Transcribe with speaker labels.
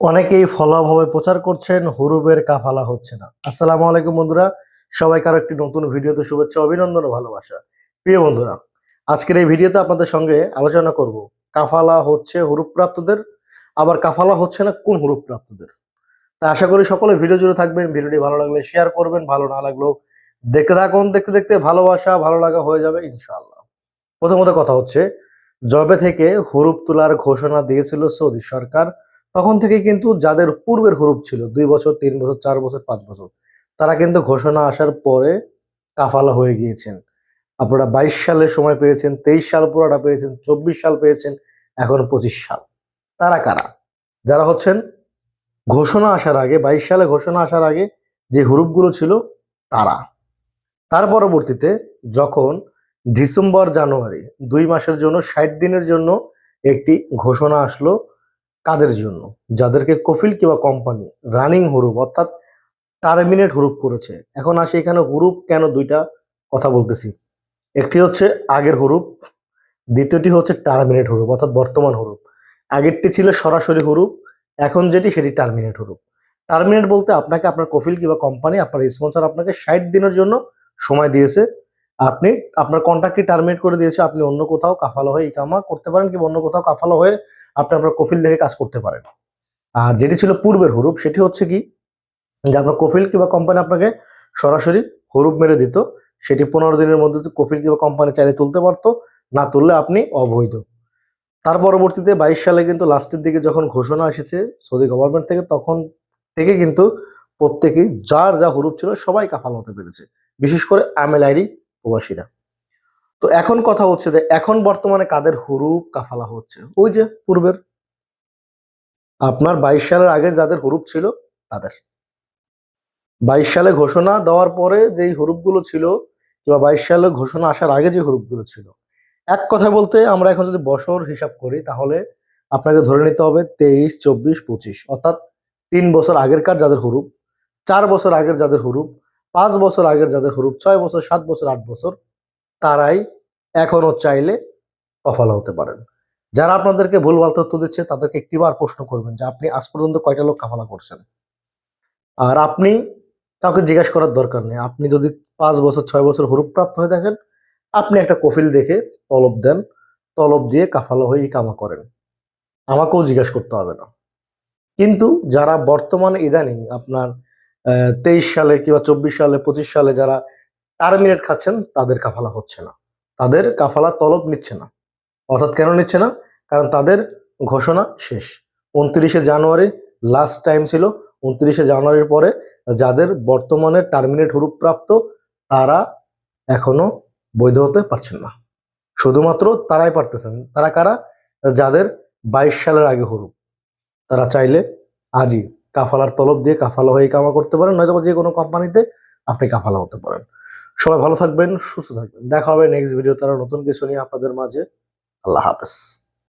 Speaker 1: অনেকেই ফলাভাবে প্রচার করছেন হুরুবের কাফালা হচ্ছে না। আসসালামু আলাইকুম বন্ধুরা, সবাইকে আরও একটি নতুন ভিডিওতে শুভেচ্ছা, অভিনন্দন ও ভালোবাসা। প্রিয় বন্ধুরা, আজকের এই ভিডিওতে আপনাদের সঙ্গে আলোচনা করব, কাফালা হচ্ছে হুরুপ প্রাপ্তদের আবার কাফালা হচ্ছে না কোন হুরুপ প্রাপ্তদের তা আশা করি সকলে ভিডিও জুড়ে থাকবেন, ভিডিওটি ভালো লাগলে শেয়ার করবেন, ভালো না লাগলেও দেখতে থাকুন, দেখতে দেখতে ভালোবাসা, ভালো লাগা হয়ে যাবে ইনশাআল্লাহ। প্রথমত কথা হচ্ছে জবে থেকে হুরুপ তোলার ঘোষণা দিয়েছিল সৌদি সরকার তখন থেকে কিন্তু যাদের পূর্বের হুরুপ ছিল, দুই বছর, তিন বছর, চার বছর, পাঁচ বছর, তারা কিন্তু ঘোষণা আসার পরে কাফালা হয়ে গিয়েছেন। আপনারা বাইশ সালে সময় পেয়েছেন, তেইশ সাল পুরোটা পেয়েছেন, চব্বিশ সাল পেয়েছেন, এখন পঁচিশ সাল। তারা কারা? যারা হচ্ছেন ঘোষণা আসার আগে, বাইশ সালে ঘোষণা আসার আগে যে হুরুপগুলো ছিল, তারা। তার পরবর্তীতে যখন ডিসেম্বর, জানুয়ারি, দুই মাসের জন্য, ষাট দিনের জন্য একটি ঘোষণা আসলো কাদের জন্য? যাদেরকে কফিল কিংবা কোম্পানি রানিং হুরুপ, অর্থাৎ টার্মিনেট হুরুপ করেছে। এখন আসি এখানে হুরুপ কেন দুইটা কথা বলতেছি। একটি হচ্ছে আগের হুরুপ, দ্বিতীয়টি হচ্ছে টার্মিনেট হুরুপ, অর্থাৎ বর্তমান হুরুপ। আগেরটি ছিল সরাসরি হুরুপ, এখন যেটি সেটি টার্মিনেট হুরুপ। টার্মিনেট বলতে আপনাকে আপনার কফিল কিংবা কোম্পানি, আপনার স্পন্সর আপনাকে ষাট দিনের জন্য সময় দিয়েছে। আপনি আপনার কন্ট্রাক্টটি টার্মিনেট করে দিয়েছে, আপনি অন্য কোথাও কাফালো হয়ে ইকামা করতে পারেন কিংবা অন্য কোথাও কাফালো হয়ে আপনি আপনার কফিল দেখে কাজ করতে পারেন। আর যেটি ছিল পূর্বের হুরুপ, সেটি হচ্ছে কি? যে আপনার কফিল কিংবা কোম্পানি আপনাকে সরাসরি হরুপ মেরে দিত, সেটি পনেরো দিনের মধ্যে কফিল কিংবা কোম্পানি চাইলে তুলতে পারতো, না তুললে আপনি অবৈধ। তার পরবর্তীতে বাইশ সালে কিন্তু লাস্টের দিকে যখন ঘোষণা এসেছে সৌদি গভর্নমেন্ট থেকে, তখন থেকে কিন্তু প্রত্যেকেই, যার যা হরুপ ছিল সবাই কাফাল হতে পেরেছে। বিশেষ করে আমেল আইডি প্রবাসীরা তো এখন কথা হচ্ছে যে, এখন বর্তমানে কাদের হুরুপ কাফালা হচ্ছে? ওই যে পূর্বের। আপনার বাইশ সালের আগে যাদের হরুপ ছিল, তাদের। বাইশ সালে ঘোষণা দেওয়ার পরে যেই হুরুপগুলো ছিল, কিংবা বাইশ সালে ঘোষণা আসার আগে যে হুরুপগুলো ছিল, এক কথা বলতে আমরা এখন যদি বছর হিসাব করি, তাহলে আপনাকে ধরে নিতে হবে তেইশ, চব্বিশ, পঁচিশ, অর্থাৎ তিন বছর আগেরকার যাদের হুরুপ, চার বছর আগের যাদের হুরুপ পাঁচ বছর আগের যাদের হুরুপ, ছয় বছর, সাত বছর, আট বছর, তারাই এখনও চাইলে কফালা হতে পারেন। যারা আপনাদেরকে ভুলভাল তথ্য দিচ্ছে, তাদেরকে একটিবার প্রশ্ন করবেন যে, আপনি আজ পর্যন্ত কয়টা লোক কাফালা করছেন? আর আপনি কাউকে জিজ্ঞাসা করার দরকার নেই। আপনি যদি পাঁচ বছর, ছয় বছর হুরুপ প্রাপ্ত হয়ে থাকেন, আপনি একটা কফিল দেখে তলব দেন, তলব দিয়ে কাফালা হয়ে কামা করেন। আমাকেও জিজ্ঞাসা করতে হবে না। কিন্তু যারা বর্তমানে ইদানিং আপনার তেইশ সালে কিংবা চব্বিশ সালে, পঁচিশ সালে যারা টার্মিনেট খাচ্ছেন, তাদের কাফালা হচ্ছে না। তাদের কাফালা তলব নিচ্ছে না। অর্থাৎ কেন নিচ্ছে না? কারণ তাদের ঘোষণা শেষ। উনত্রিশে জানুয়ারি লাস্ট টাইম ছিল, উনত্রিশে জানুয়ারির পরে যাদের বর্তমানে টার্মিনেট হুরুপ প্রাপ্ত তারা এখনও বৈধ হতে পারছেন না। শুধুমাত্র তারাই পারতেছেন। তারা কারা? যাদের বাইশ সালের আগে হুরুপ। তারা চাইলে আজই কাফালার তলব দিয়ে কাফালা হয়ে কামা করতে পারেন নয়তো যে কোনো কোম্পানিতে আপনি কাফালা হতে পারেন। সবাই ভালো থাকবেন, সুস্থ থাকবেন। দেখা হবে নেক্সট ভিডিও তারা নতুন কিছু নিয়ে আপনাদের মাঝে। আল্লাহ হাফেজ।